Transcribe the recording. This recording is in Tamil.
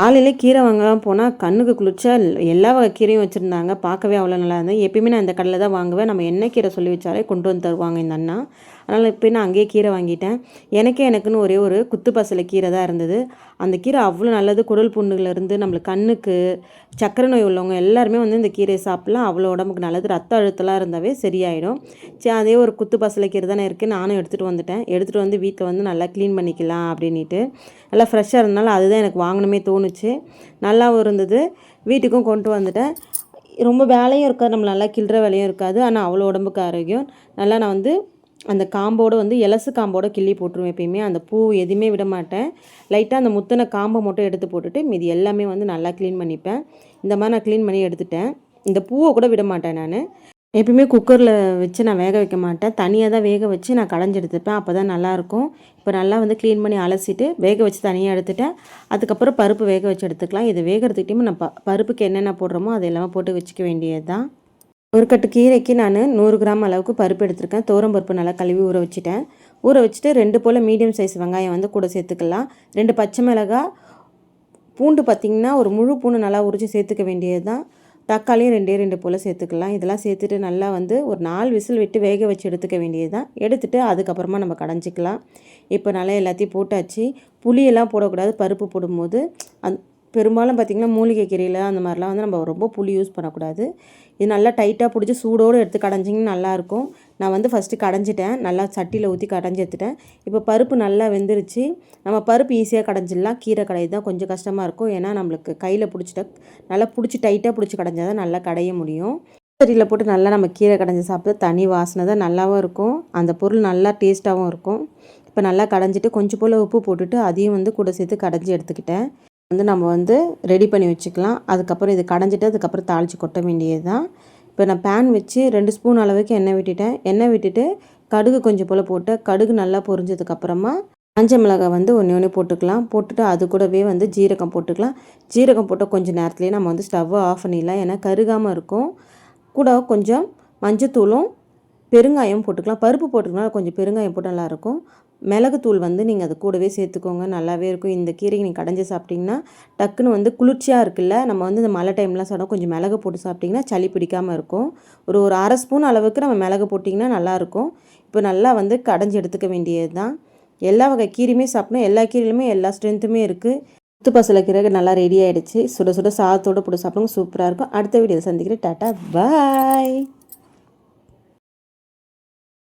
காலையில் கீரை வாங்கலாம் போனால் கண்ணுக்கு குளிர்ச்சா எல்லா வகை கீரையும் வச்சுருந்தாங்க. பார்க்கவே அவ்வளோ நல்லா இருந்தது. எப்பயுமே நான் இந்த கடையில் தான் வாங்குவேன். நம்ம என்ன கீரை சொல்லி வச்சாலே கொண்டு வந்து தருவாங்க இந்த அண்ணா. அதனால் இப்போ நான் அங்கேயே கீரை வாங்கிட்டேன். எனக்கே எனக்குன்னு ஒரே ஒரு குத்து பசலை கீரை தான் இருந்தது. அந்த கீரை அவ்வளோ நல்லது. குடல் புண்ணுலேருந்து நம்மளுக்கு கண்ணுக்கு சக்கரை நோய் உள்ளவங்க எல்லாருமே வந்து இந்த கீரையை சாப்பிட்லாம். அவ்வளோ உடம்புக்கு நல்லது. ரத்த அழுத்தலாம் இருந்தாவே சரியாயிடும். சரி அதே ஒரு குத்து பசலை கீரை தானே இருக்குது நானும் எடுத்துகிட்டு வந்துட்டேன். எடுத்துகிட்டு வந்து வீட்டில் வந்து நல்லா க்ளீன் பண்ணிக்கலாம் அப்படின்ட்டு நல்லா ஃப்ரெஷ்ஷாக இருந்தனால அதுதான் எனக்கு வாங்கணுமே தோணுச்சு. நல்லாவும் இருந்தது. வீட்டுக்கும் கொண்டு வந்துட்டேன். ரொம்ப வேலையும் இருக்காது. நம்ம நல்லா கிள்ற வேலையும் இருக்காது. ஆனால் அவ்வளோ உடம்புக்கு ஆரோக்கியம். நல்லா நான் வந்து அந்த காம்போடு வந்து எலசு காம்போடு கிள்ளி போட்டுருவேன் எப்பயுமே. அந்த பூ எதுவுமே விட மாட்டேன். லைட்டாக அந்த முத்தின காம்பை மட்டும் எடுத்து போட்டுட்டு மீதி எல்லாமே வந்து நல்லா க்ளீன் பண்ணிப்பேன். இந்த மாதிரி நான் க்ளீன் பண்ணி எடுத்துட்டேன். இந்த பூவை கூட விட மாட்டேன் நான். எப்பயுமே குக்கரில் வச்சு நான் வேக வைக்க மாட்டேன். தனியாக தான் வேக வச்சு நான் களைஞ்சி எடுத்துப்பேன். அப்போ தான் நல்லாயிருக்கும் இப்போ நல்லா வந்து க்ளீன் பண்ணி அலசிட்டு வேக வச்சு தனியாக எடுத்துட்டேன். அதுக்கப்புறம் பருப்பு வேக வச்சு எடுத்துக்கலாம். இது வேகிறதுக்கிட்டையும் நான் ப பருப்புக்கு என்னென்ன போடுறோமோ அது எல்லாமே போட்டு வச்சுக்க வேண்டியது தான் ஒரு கட்டு கீரைக்கு நான் நூறு கிராம் அளவுக்கு பருப்பு எடுத்திருக்கேன். தோரம் பருப்பு நல்லா கழுவி ஊற வச்சுட்டேன். ஊற வச்சுட்டு ரெண்டு போல் மீடியம் சைஸ் வெங்காயம் வந்து கூட சேர்த்துக்கலாம். ரெண்டு பச்சை மிளகாய் பூண்டு பார்த்திங்கன்னா ஒரு முழு பூண்டு நல்லா உரிச்சு சேர்த்துக்க வேண்டியது தான் தக்காளியும் ரெண்டே ரெண்டு போல் சேர்த்துக்கலாம். இதெல்லாம் சேர்த்துட்டு நல்லா வந்து ஒரு நாலு விசில் விட்டு வேக வச்சு எடுத்துக்க வேண்டியது தான் எடுத்துகிட்டு அதுக்கப்புறமா நம்ம கடைஞ்சிக்கலாம். இப்போ நல்லா எல்லாத்தையும் போட்டாச்சு. புளியெல்லாம் போடக்கூடாது. பருப்பு போடும்போது. அந் பெரும்பாலும் பார்த்திங்கன்னா மூலிகை கீரையில் அந்த மாதிரிலாம் வந்து நம்ம ரொம்ப புளி யூஸ் பண்ணக்கூடாது. இது நல்லா டைட்டாக பிடிச்சி சூடோடு எடுத்து கடைஞ்சிங்கன்னா நல்லாயிருக்கும். நான் வந்து ஃபஸ்ட்டு கடைஞ்சிட்டேன். நல்லா சட்டியில் ஊற்றி கடைஞ்சி எடுத்துட்டேன். இப்போ பருப்பு நல்லா வெந்துருச்சு. நம்ம பருப்பு ஈஸியாக கடைஞ்சிடலாம். கீரை கடை தான் கொஞ்சம் கஷ்டமாக இருக்கும். ஏன்னா நம்மளுக்கு கையில் பிடிச்சிட்டா நல்லா பிடிச்சி டைட்டாக பிடிச்சி கடைஞ்சால் தான் நல்லா கடைய முடியும். சட்டியில் போட்டு நல்லா நம்ம கீரை கடைஞ்சி சாப்பிட்டு தனி வாசனை தான் நல்லாவும் இருக்கும். அந்த பொருள் நல்லா டேஸ்ட்டாகவும் இருக்கும். இப்போ நல்லா கடைஞ்சிட்டு கொஞ்சம் போல் உப்பு போட்டுட்டு அதையும் வந்து கூட சேர்த்து கடைஞ்சி எடுத்துக்கிட்டேன். வந்து நம்ம வந்து ரெடி பண்ணி வச்சுக்கலாம். அதுக்கப்புறம் இது கடைஞ்சிட்டு அதுக்கப்புறம் தாளித்து கொட்ட வேண்டியது தான் இப்போ நான் பேன் வச்சு ரெண்டு ஸ்பூன் அளவுக்கு எண்ணெய் விட்டுட்டேன். எண்ணெய் விட்டுட்டு கடுகு கொஞ்சம் போல் போட்டு கடுகு நல்லா பொரிஞ்சதுக்கப்புறமா காஞ்ச மிளகாய் வந்து ஒன்று ஒன்று போட்டுக்கலாம். போட்டுட்டு அது கூடவே வந்து ஜீரகம் போட்டுக்கலாம். ஜீரகம் போட்ட கொஞ்சம் நேரத்துலேயே நம்ம வந்து ஸ்டவ்வை ஆஃப் பண்ணிடலாம். ஏன்னா கருகாமல் இருக்கும். கூட கொஞ்சம் மஞ்சத்தூளும் பெருங்காயம் போட்டுக்கலாம். பருப்பு போட்டுக்கலாம் கொஞ்சம் பெருங்காயம் போட்டு நல்லாயிருக்கும். மிளகுத்தூள் வந்து நீங்கள் அது கூடவே சேர்த்துக்கோங்க. நல்லாவே இருக்கும். இந்த கீரையை நீங்கள் கடைஞ்சி சாப்பிட்டிங்கன்னா டக்குன்னு வந்து குளிர்ச்சியாக இருக்குல்ல. நம்ம வந்து இந்த மழை டைம்லாம் சாப்பிடும் கொஞ்சம் மிளகு போட்டு சாப்பிட்டிங்கன்னா சளி பிடிக்காமல் இருக்கும். ஒரு ஒரு அரை ஸ்பூன் அளவுக்கு நம்ம மிளகு போட்டிங்கன்னா நல்லாயிருக்கும். இப்போ நல்லா வந்து கடைஞ்சி எடுத்துக்க வேண்டியது தான் எல்லா வகை கீரையுமே சாப்பிடணும். எல்லா கீரையிலுமே எல்லா ஸ்ட்ரென்த்துமே இருக்குது முத்து பசலை கீரை நல்லா ரெடி ஆகிடுச்சு சுட சுட சாதத்தோடு போட்டு சாப்பிடுங்க. சூப்பராக இருக்கும். அடுத்த வீடியோ சந்திக்கிறேன். டாட்டா. பாய்.